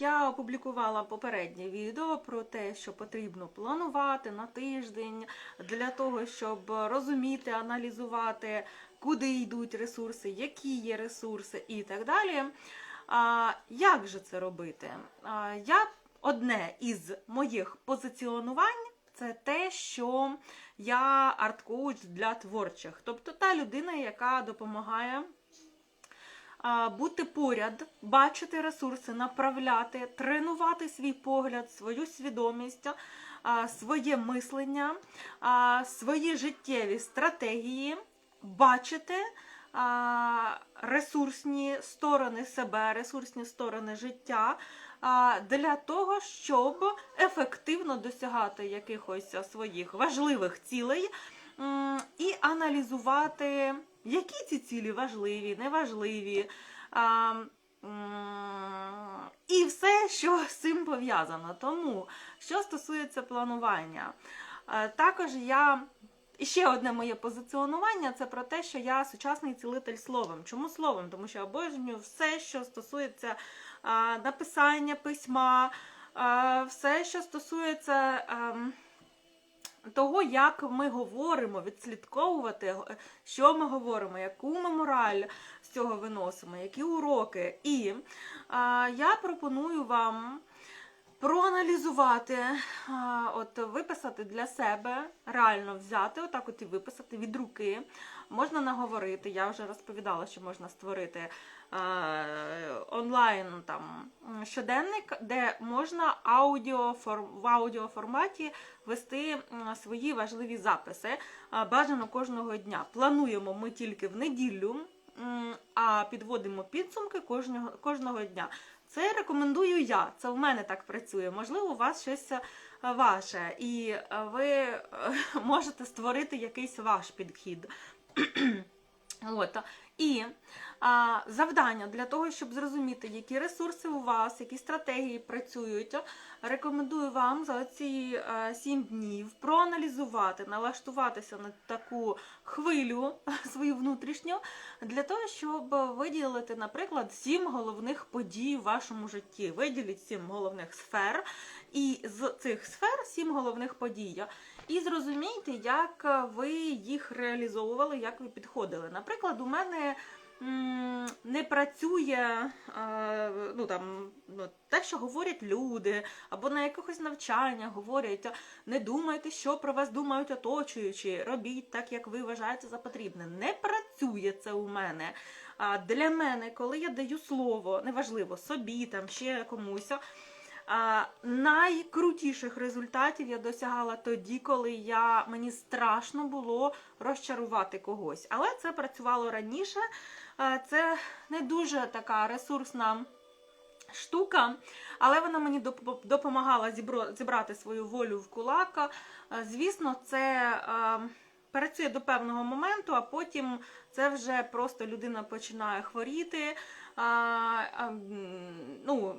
я опублікувала попереднє відео про те, що потрібно планувати на тиждень для того, щоб розуміти, аналізувати, куди йдуть ресурси, які є ресурси і так далі. А, як же це робити? А, я одне із моїх позиціонувань це те, що я арт-коуч для творчих, тобто та людина, яка допомагає бути поряд, бачити ресурси, направляти, тренувати свій погляд, свою свідомість, своє мислення, свої життєві стратегії, бачити ресурсні сторони себе, ресурсні сторони життя. Для того, щоб ефективно досягати якихось своїх важливих цілей і аналізувати, які ці цілі важливі, неважливі. а, І все, що з цим пов'язано. Тому, що стосується планування, також я. І ще одне моє позиціонування це про те, що я сучасний цілитель словом. Чому словом? Тому що обожнюю все, що стосується а, написання письма, а, все, що стосується. ем, того, як ми говоримо, відслідковувати, е, що ми говоримо, яку ми мораль з цього виносимо, які уроки. І а, я пропоную вам проаналізувати, от виписати для себе, реально взяти, отак от і виписати від руки. Можна наговорити. Я вже розповідала, що можна створити е, онлайн там щоденник, де можна аудіо, в аудіоформаті вести свої важливі записи. Е, Бажано кожного дня. Плануємо ми тільки в неділю, а підводимо підсумки кожного, кожного дня. Це рекомендую я. Це в мене так працює. Можливо, у вас щось е, ваше, і е, ви е, можете створити якийсь ваш підхід. От. І а, завдання для того, щоб зрозуміти, які ресурси у вас, які стратегії працюють, рекомендую вам за ці а, 7 днів проаналізувати, налаштуватися на таку хвилю свою внутрішню, для того, щоб виділити, наприклад, 7 головних подій в вашому житті. Виділіть 7 головних сфер, і з цих сфер 7 головних подій. І зрозумійте, як ви їх реалізовували, як ви підходили. Наприклад, у мене не працює е, ну, там, ну, те, що говорять люди, або на якихось навчаннях говорять, не думайте, що про вас думають оточуючі, робіть так, як ви вважаєте за потрібне. Не працює це у мене. А для мене, коли я даю слово, неважливо, собі там ще комусь. Найкрутіших результатів я досягала тоді, коли я, мені страшно було розчарувати когось. Але це працювало раніше. Це не дуже така ресурсна штука, але вона мені допомагала зібрати свою волю в кулак. А, Звісно, це. Працює до певного моменту, а потім це вже просто людина починає хворіти, ну,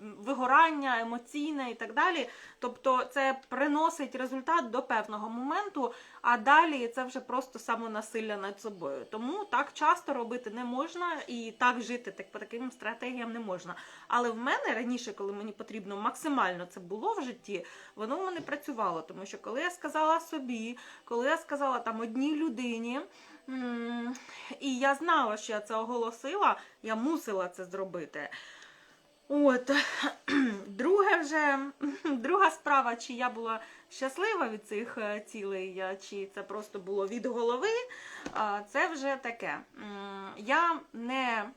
вигорання емоційне і так далі. Тобто це приносить результат до певного моменту, а далі це вже просто самонасилля над собою. Тому так часто робити не можна і так жити так, по таким стратегіям не можна. Але в мене раніше, коли мені потрібно максимально це було в житті, воно в мене працювало. Тому що коли я сказала собі, коли я сказала там одній людині. І я знала, що я це оголосила, я мусила це зробити. От, друге вже, друга справа, чи я була щаслива від цих е, цілей, чи це просто було від голови, це вже таке. Я не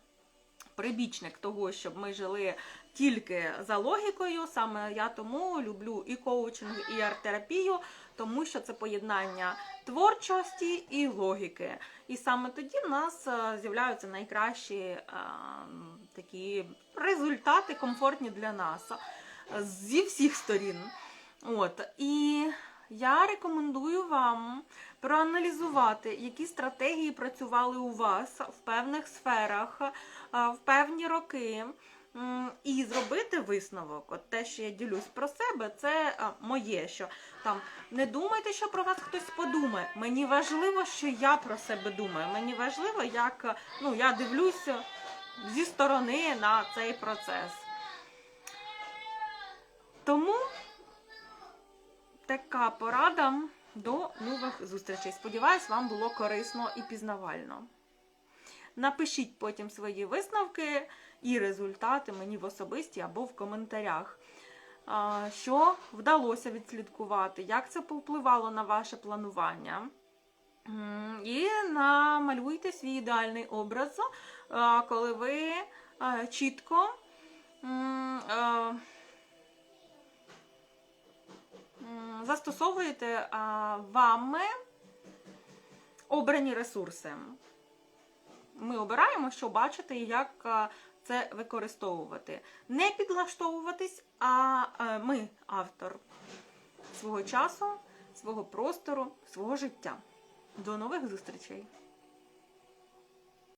прибічник того, щоб ми жили тільки за логікою. Саме я тому люблю і коучинг, і арт-терапію, тому що це поєднання творчості і логіки. І саме тоді в нас е, з'являються найкращі е, такі результати, комфортні для нас е, зі всіх сторін. От і я рекомендую вам проаналізувати, які стратегії працювали у вас в певних сферах, е, в певні роки. І зробити висновок, от те, що я ділюсь про себе, це а, моє. Що там не думайте, що про вас хтось подумає. Мені важливо, що я про себе думаю. Мені важливо, як ну я дивлюся зі сторони на цей процес. Тому така порада до нових зустрічей. Сподіваюсь, вам було корисно і пізнавально. Напишіть потім свої висновки і результати мені в особисті або в коментарях. Що вдалося відслідкувати, як це повпливало на ваше планування. І намалюйте свій ідеальний образ, коли ви чітко застосовуєте вами обрані ресурси. Ми обираємо, що бачити і як це використовувати. Не підлаштовуватись, а е, ми автор свого часу, свого простору, свого життя. До нових зустрічей!